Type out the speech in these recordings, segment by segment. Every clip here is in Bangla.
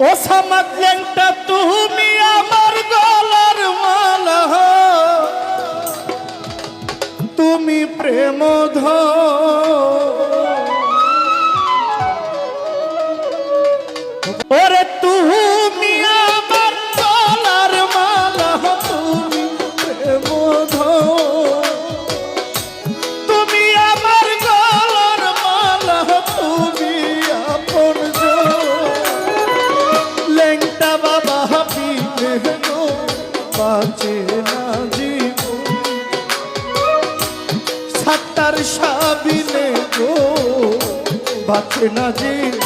ও সামাদ ল্যাংটা তুমি বাঁচে না জীব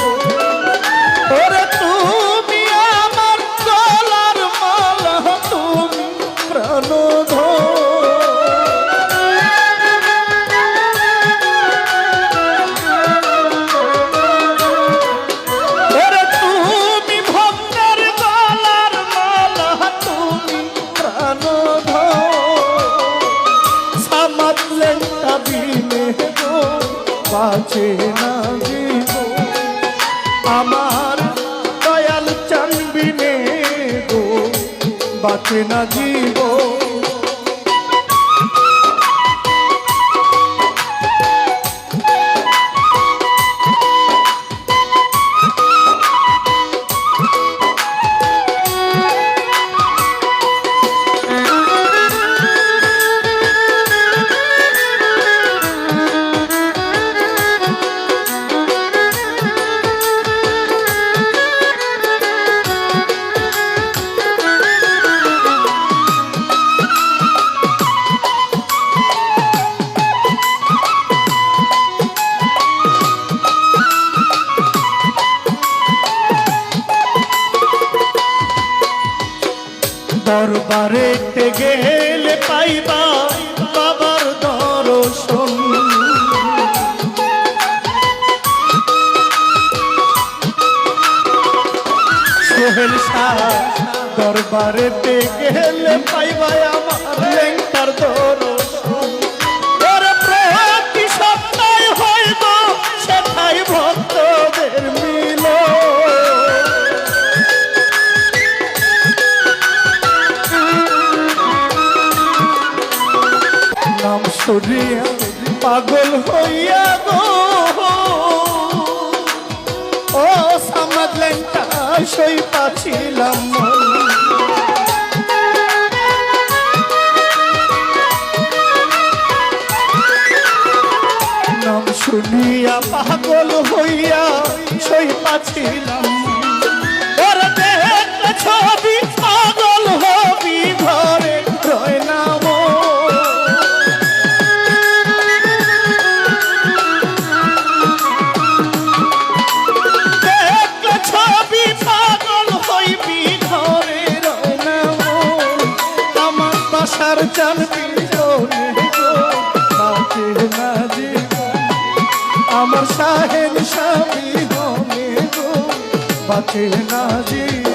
বাঁচে না জীব আমার দয়াল চানবিনে গো বাঁচে না জীব দরবারে গেলে পাইবা বাবার দর্শন। সোহেল শাহ দরবারে গেলে পাইবা আমার সরিয়া পাগল হইয়া গো। ও সামাদলেনটা সই পাছিলাম নাম শুনিয়া পাগল হইয়া সই পাছিলাম জানবি জনে গো, বাঁচে না জীবন। আমার সাহেব স্বামী হমে গো না জীবন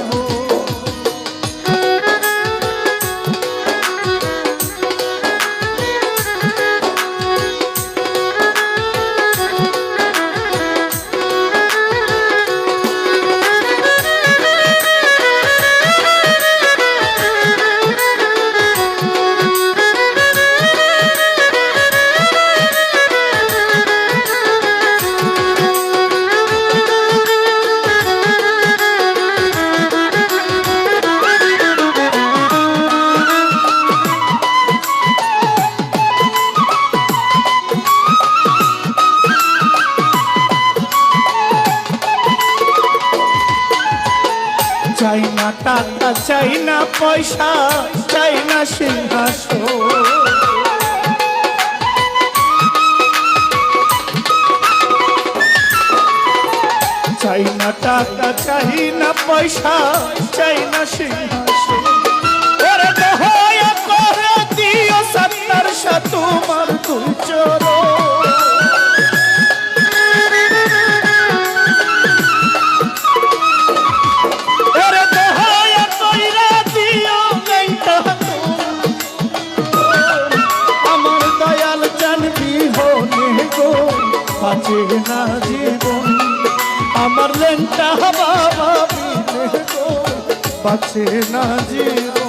চাই না টাকা চাই না পয়সা চাই না সিংহাসন চাই না টাকা চাই না পয়সা চাই না করে দিও সত্তর সা তোমার দুই বাবা বাঁচে না জীবন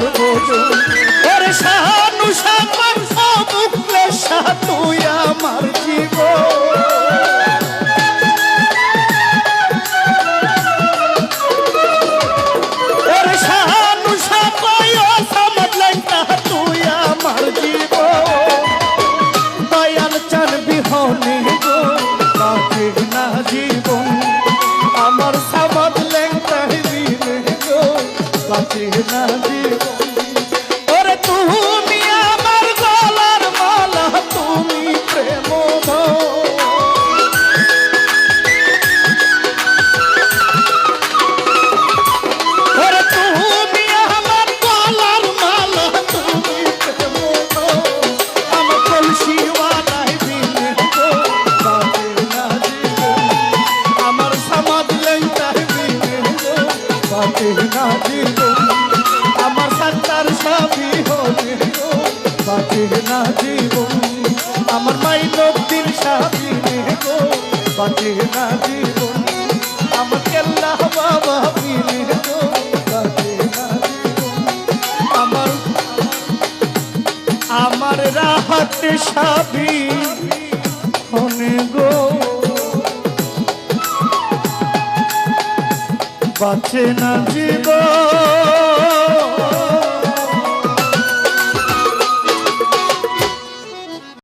সর্বজন ওরে শানু সাপার অমুকলে তুই আমার জীবন। ওরে শানু সাপাই অসমতলাই না তুই আমার জীবন। দয়াল চান বিহনে গো, বাঁচে না জীবন। আমার সামাদ লেংটাই দিলে গো, বাঁচে না না জীবন। আমার সাত্তার সাবি হলে বাজে না জীবন আমার মাই নদীর সাবি গো বাজে না জীবন বাঁচে না জীবন